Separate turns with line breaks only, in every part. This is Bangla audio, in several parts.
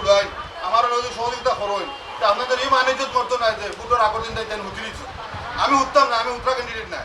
উড়াই আমার যদি সহযোগিতা করেন তা আপনাদের এই করতো না যে আমি উঠতাম আমি উত্তরা ক্যান্ডিডেট না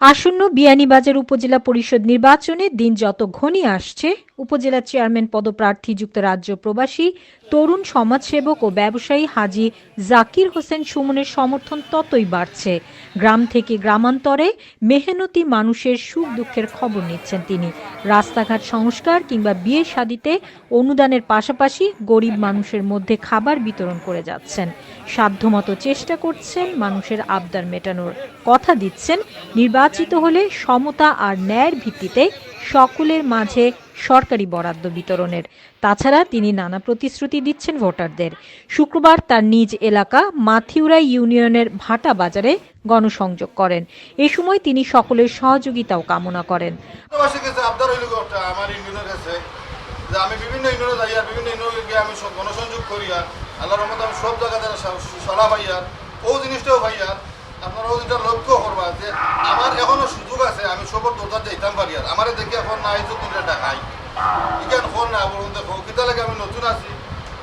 আসন্ন বিয়ানীবাজার উপজেলা পরিষদ নির্বাচনে দিন যত ঘনি আসছে, উপজেলা চেয়ারম্যান পদপ্রার্থী, যুক্তরাজ্য প্রবাসী তরুণ সমাজসেবক ও ব্যবসায়ী হাজি জাকির হোসেন সুমনের সমর্থন ততই বাড়ছে। গ্রাম থেকে গ্রামান্তরে মেহনতি মানুষের সুখ দুঃখের খবর নিচ্ছেন তিনি। রাস্তাঘাট সংস্কার কিংবা বিয়ে শাদিতে অনুদানের পাশাপাশি গরিব মানুষের মধ্যে খাবার বিতরণ করে যাচ্ছেন। সাধ্যমতো চেষ্টা করছেন মানুষের আবদার মেটানোর কথা দিচ্ছেন। নির্বাচিত হলে সমতা আর ন্যায়ের ভিত্তিতে সকলের মাঝে সরকারি বরাদ্দ বিতরণের। তাছাড়া তিনি নানা প্রতিশ্রুতি দিচ্ছেন ভোটারদের। শুক্রবার তার নিজ এলাকা মাথিউরা ইউনিয়নের ভাটা বাজারে গণসংযোগ করেন। এ সময় তিনি সকলের সহযোগিতাও কামনা করেন।
আমি বিভিন্ন ইউনিয়নে বিভিন্ন আমি গণসংযোগ আল্লাহর রহমতে আমি সব জায়গাতে ও জিনিসটাও আপনারা ও লক্ষ্য করবা যে আমার এখনও সুযোগ আছে আমি সবর দরজা যাইতাম পারি আর আমার দেখি এখন না এই চতুর্থ দেখাই ইখান ফোন না বলুন দেখো কিতা লাগে আমি নতুন আছি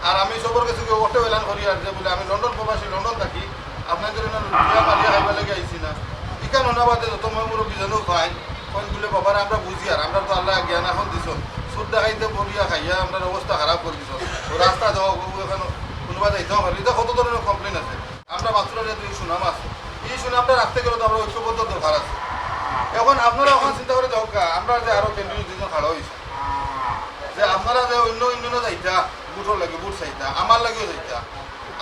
আর আমি সবর কাছে অটো এলান করি আর যে বলে আমি লন্ডন প্রবাসী লন্ডন থাকি আপনাদের বিয়া মারিয়া খাইবার লাগে আইছি না ইখান অনাবাদে যত মই মুরব্বী জানো পাই কোন বলে বাবার আমরা বুঝি আর আমরা তো আল্লাহ জ্ঞান এখন দিছ সুদ দেখাইতে বলিয়া খাইয়া আমরা অবস্থা খারাপ করে দিছ তো রাস্তা যাওয়া এখন কোনোবা যাইতেও পারি কত ধরনের কমপ্লেন আছে আমরা বাথরুমের দুই সুনাম আছে এই সুনামটা রাখতে গেলে তো আমরা ঐক্যবদ্ধ দরকার আছে। এখন আপনারা এখন চিন্তা করে যাও কা, আমরা যে আরও কেন্দ্রীয় দুজন খাড়া হয়েছে। যে আপনারা যে অন্য ইউনিয়নে যাইতা বুটর লাগে বুট চাইতা আমার লাগেও যাইতা।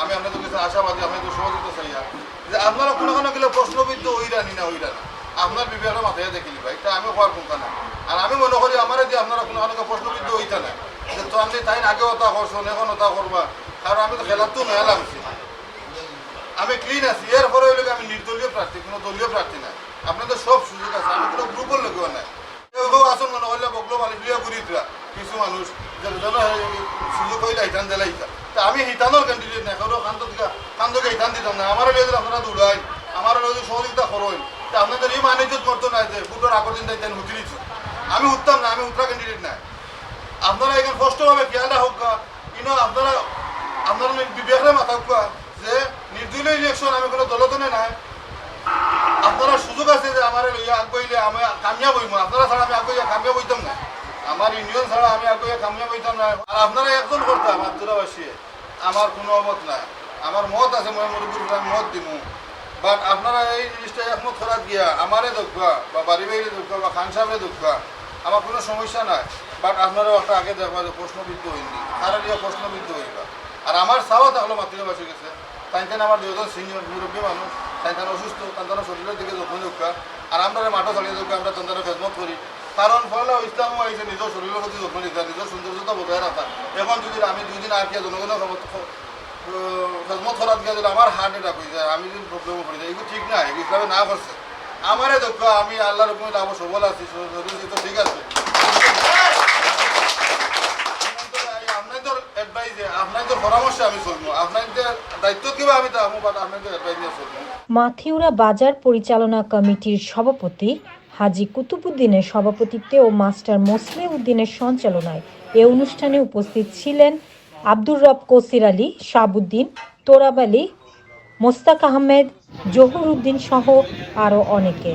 আমি আপনাদের কাছে আশাবাদী আপনাদের সহযোগিতা চাইয়া। যে আপনারা কোনো কোনো গেলে প্রশ্নবিদ্ধ ওইরানি না ওইরানি আপনার বিবেকের মাথায় দেখিলি ভাই তা আমি হওয়ার কোনটা না আর আমি মনে করি আমার যে আপনারা কোনো কোনো প্রশ্নবিদ্ধ হইতা না যে তো আপনি তাই আগে ওটা করছেন এখন ওটা করবা। কারণ আমি তো খেলার তো মেলা লাগছি আমি ক্লিন আছি। এর পরে হইলে আমি নির্দলীয় প্রার্থী, কোনো দলীয় প্রার্থী না আপনাদের সব সুযোগ আছে। আমি কোনো গ্রুপের লোকেও নাই। কেউ আসন মনে করলে বগলো মালিকলিয়া দিলা কিছু মানুষ। সুযোগ হইলে হিতান দিলা হিতা তা আমি হিতানোর ক্যান্ডিডেট না কারও কান্ত কান্তকে হিতান দিতাম না আমার লিয়ে আপনারা দৌড়াই আমার লিয়ে সহযোগিতা করোই তা আপনাদের এই মানিজ্য করতো না যে ফুটোর আগর দিন তাই হুতি দিচ্ছি আমি উঠতাম না আমি উঠরা ক্যান্ডিডেট না আপনারা এখানে স্পষ্টভাবে খেয়ালটা হোক কিন্তু আপনারা আপনারা বিবেকের মাথা যে নির্দলীয় ইলেকশন আমি কোনো দলতনে নাই। আপনারা সুযোগ আছে যে আমার লইয়া আগবাইলে আমি কামিয়াব হইম। আপনারা ছাড়া আমি আগবাইয়া কামিয়াব হইতাম না। আমার ইউনিয়ন ছাড়া আমি আগবাইয়া কামিয়াব হইতাম না। আর আপনারা একজন করতাম আত্মরাবাসী আমার কোনো অমত নাই। আমার মত আছে মই মুরব্বীর আমি মত দিমু। বাট আপনারা এই জিনিসটা একমত করাত গিয়া আমারে দেখবা, বা বাড়ি বাড়ি দেখবা, বা খান সাহেবের দেখবা, আমার কোনো সমস্যা নাই। বাট আপনারাও একটা আগে দেখবা যে প্রশ্নবিদ্ধ হইনি। তারা প্রশ্নবিদ্ধ হইবা। আর আমার চাওয়া থাকল মাতৃভাষী গেছে। তাইতেন আমার দুজন সিনিয়র মুরব্বী মানুষ তাইতেন অসুস্থ তাদের শরীরের দিকে যত্ন দোকা আর আমরা মাঠও চালিয়ে দোকা আমরা তাদের খেদমত করি। কারণ ফলে ইসলামও আইসে নিজের শরীরের প্রতি যত্ন নিতে নিজের সৌন্দর্যতা বজায় রাখা। এখন যদি আমি দুই দিন আর কি জনগণের খেদমত করার গিয়ে যদি আমার হার্ট অ্যাটাক হয়ে যায় আমি যদি প্রবলেমে পড়ে যাই এগুলো ঠিক না ইসলামে না করছে। আমারে দক্ষ আমি আল্লাহর উপরে লাভ সবল আছি শরীর ঠিক আছে আপনাদের অ্যাডভাইসে আপনাদের আমি আপনাদের দায়িত্ব কীভাবে আপনাদের
মাথিউরা বাজার পরিচালনা কমিটির সভাপতি হাজি কুতুবুদ্দিনের সভাপতিত্বে ও মাস্টার মোসলে উদ্দিনের সঞ্চালনায় এ অনুষ্ঠানে উপস্থিত ছিলেন আব্দুর রব কসির আলী শাহাবুদ্দিন, তোরাব আলী, মোস্তাক আহমেদ জহুর উদ্দিন সহ আরও অনেকে।